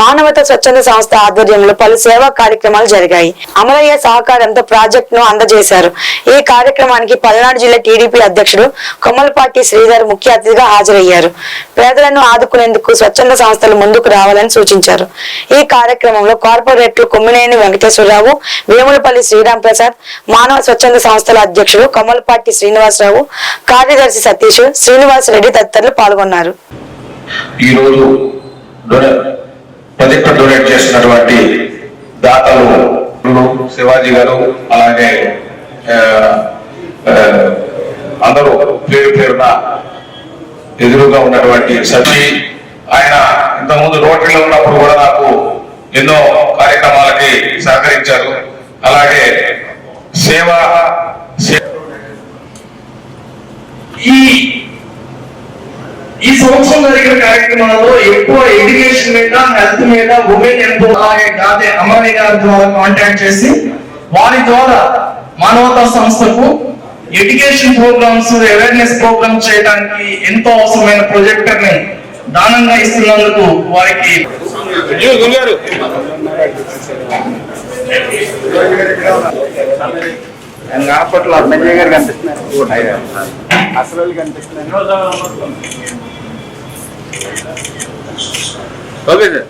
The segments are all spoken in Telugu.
మానవత స్వచ్ఛంద సంస్థ ఆధ్వర్యంలో పలు సేవా కార్యక్రమాలు జరిగాయి. అమరయ్య సహకారంతో ప్రాజెక్ట్ను అందజేశారు. ఈ కార్యక్రమానికి పల్నాడు జిల్లా టీడీపీ అధ్యక్షుడు కొమ్మలపాటి శ్రీధర్ ముఖ్య అతిథిగా హాజరయ్యారు. పేదలను ఆదుకునేందుకు స్వచ్ఛంద సంస్థలు ముందుకు రావాలని సూచించారు. ఈ కార్యక్రమంలో కార్పొరేట్లు కొమ్మినేని వెంకటేశ్వరరావు వేములపల్లి శ్రీరామ్ ప్రసాద్ మానవ స్వచ్ఛంద సంస్థల అధ్యక్షుడు కొమ్మలపాటి శ్రీనివాసరావు కార్యదర్శి సతీష్ శ్రీనివాస్ రెడ్డి తదితరులు పాల్గొన్నారు. ఈరోజు ప్రాజెక్ట్ డొనేట్ చేసినటువంటి దాతలు శివాజీ గారు అలాగే అందరూ పేరు పేరున ఎదురుగా ఉన్నటువంటి సచి ఆయన ఇంతకుముందు రోటరీలో ఉన్నప్పుడు కూడా నాకు ఎన్నో కార్యక్రమాలకి సహకరించారు. అలాగే సేవ ఈ ఈ సంవత్సరం జరిగిన కార్యక్రమాలలో ఎక్కువ ఎడ్యుకేషన్ మీద హెల్త్ మీద ఉమెన్ ఎంపో కాదే అమ్మాయి గారి ద్వారా కాంటాక్ట్ చేసి వారి ద్వారా మానవతా సంస్థకు ఎడ్యుకేషన్ ప్రోగ్రామ్స్ అవేర్నెస్ ప్రోగ్రామ్స్ చేయడానికి ఎంతో అవసరమైన ప్రొజెక్టర్ని దానంగా ఇస్తున్నందుకు వారికి అప్పట్లో అన్నయ్య గారు కనిపిస్తున్నారు. అసలు కనిపిస్తున్నారు. కనిపిస్తున్నారు ఓకే సార్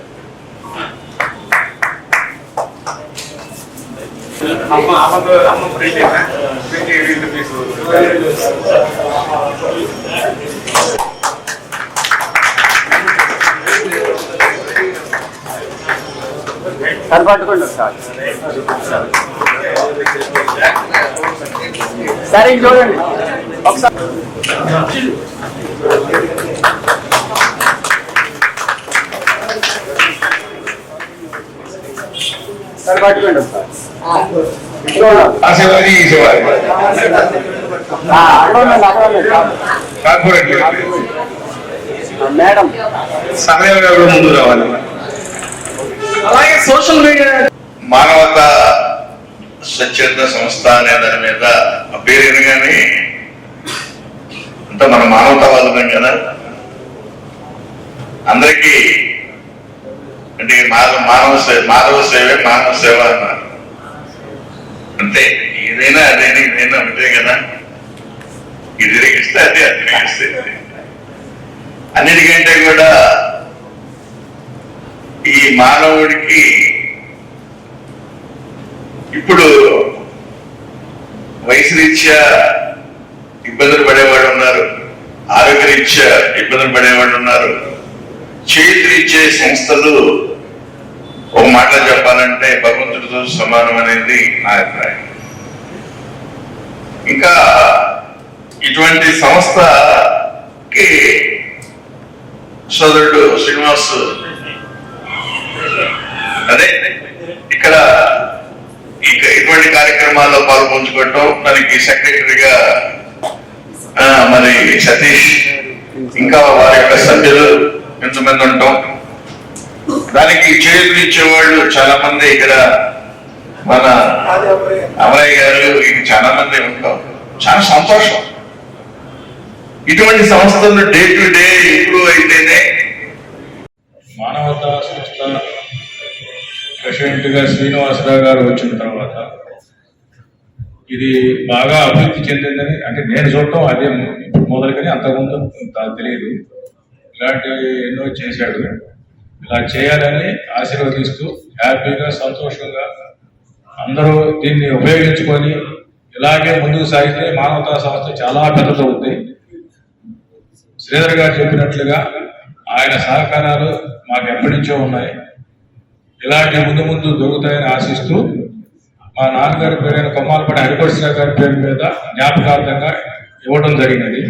అమ్మ అమ్మకు అమ్మ ప్రింట్ ప్రింట్ పీసు సార్ పట్టుకోండి సార్ సరే ఇది చూడండి ఒకసారి మేడం. సమయం గారు ముందు రావాలి? అలాగే సోషల్ మీడియా మానవత స్వచ్ఛంద సంస్థ అనే దాని మీద పేరు వినగానే అంతా మన మానవతావాదం కదా. అందరికీ అంటే మానవ మానవ మానవ సేవే మానవ సేవ అన్నారు అంతే. ఏదైనా అదేనా ఇదైనా అంతే కదా. ఇది రేగిస్తే అదే అది రేగిస్తే అన్నిటికంటే కూడా ఈ మానవుడికి ఇప్పుడు వయసు రీత్యా ఇబ్బందులు పడేవాడు ఉన్నారు. ఆరోగ్యరీత్యా ఇబ్బందులు పడేవాడు ఉన్నారు. చేతులు ఇచ్చే సంస్థలు మాటలు చెప్పాలంటే భగవంతుడితో సమానం అనేది నా అభిప్రాయం. ఇంకా ఇటువంటి సంస్థకి సోదరుడు శ్రీనివాస్ అదే ఇక్కడ ఇక ఇటువంటి కార్యక్రమాల్లో పాల్పంచుకోవటం దానికి సెక్రటరీగా మరి సతీష్ ఇంకా వారి యొక్క సభ్యులు ఎంతమంది ఉంటాం. దానికి చేతులు ఇచ్చేవాళ్ళు చాలా మంది ఇక్కడ మన అమరయ్య గారు ఇక చాలా మంది ఉంటాం చాలా సంతోషం. ఇటువంటి సంస్థలు డే టు డే ఇంప్రూవ్ అయితేనే మానవతా సంస్థ ప్రెసిడెంట్గా శ్రీనివాసరావు గారు వచ్చిన తర్వాత ఇది బాగా అభివృద్ధి చెందిందని అంటే నేను చూడటం అదే ఇప్పుడు మొదలుకొని అంతకుముందు తెలియదు. ఇలాంటివి ఎన్నో చేశాడు. ఇలా చేయాలని ఆశీర్వదిస్తూ హ్యాపీగా సంతోషంగా అందరూ దీన్ని ఉపయోగించుకొని ఇలాగే ముందుకు సాగితే మానవతా సంస్థ చాలా పెద్దదవుతుంది శ్రీధర్ గారు చెప్పినట్లుగా ఆయన సహకారాలు మాకు ఎప్పటి నుంచో ఉన్నాయి. ఇలాంటి ముందు ముందు దొరుకుతాయని ఆశిస్తూ మా నాన్నగారి పేరైన కొమ్మాలపడి హరికృష్ణ గారి పేరు మీద జ్ఞాపకార్థంగా ఇవ్వడం జరిగినది.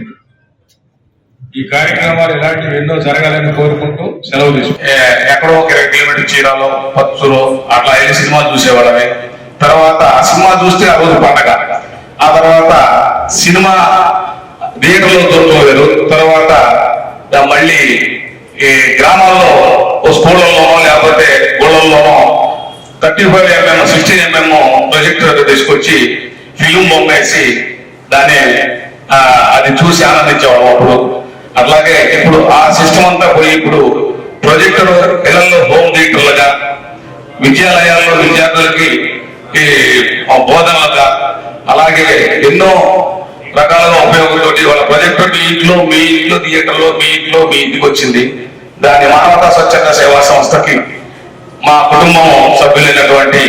ఈ కార్యక్రమాలు ఇలాంటివి ఎన్నో జరగాలని కోరుకుంటూ సెలవు తీసుకుంటాం ఎక్కడో ఒక ఇరవై కిలోమీటర్ చీరాలో పచ్చులో అట్లా వెళ్ళి సినిమా చూసేవాళ్ళమే. తర్వాత సినిమా చూస్తే ఆ రోజు పండగ. ఆ తర్వాత సినిమా థియేటర్లో దొరుకుతారు తర్వాత మళ్ళీ ఈ గ్రామాల్లో ఓ స్కూళ్ళలోనో లేకపోతే గుళ్ళల్లోనో thirty five MM sixteen MM projector తీసుకొచ్చి ఫిలిం బొమ్మేసి దాన్ని అది చూసి ఆనందించేవాళ్ళం అప్పుడు. అట్లాగే ఇప్పుడు ఆ సిస్టమ్ అంతా పోయి ఇప్పుడు ప్రొజెక్టర్ పిల్లల్లో హోమ్ థియేటర్లుగా విద్యాలయాల్లో విద్యార్థులకి ఈ బోధనలుగా అలాగే ఎన్నో రకాలుగా ఉపయోగంతో వాళ్ళ ప్రొజెక్టర్ మీ ఇంట్లో మీ ఇంట్లో థియేటర్లో మీ ఇంట్లో మీ ఇంటికి వచ్చింది. దాని మానవతా స్వచ్ఛంద సేవా సంస్థకి మా కుటుంబం సభ్యులైనటువంటి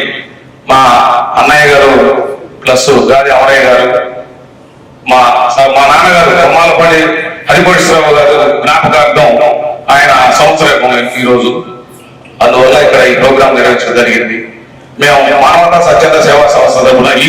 మా అన్నయ్య గారు ప్లస్ గాది అమరయ్య గారు మా మా నాన్నగారు కొమ్మాలపల్లి హరికోటేశ్వరరావు గారు జ్ఞాపకార్థం ఆయన సంవత్సరం ఈ రోజు అందువల్ల ఇక్కడ ఈ ప్రోగ్రాం నిర్వహించడం జరిగింది. మేము మానవతా సత్యత సేవా సంస్థ తరఫున ఈ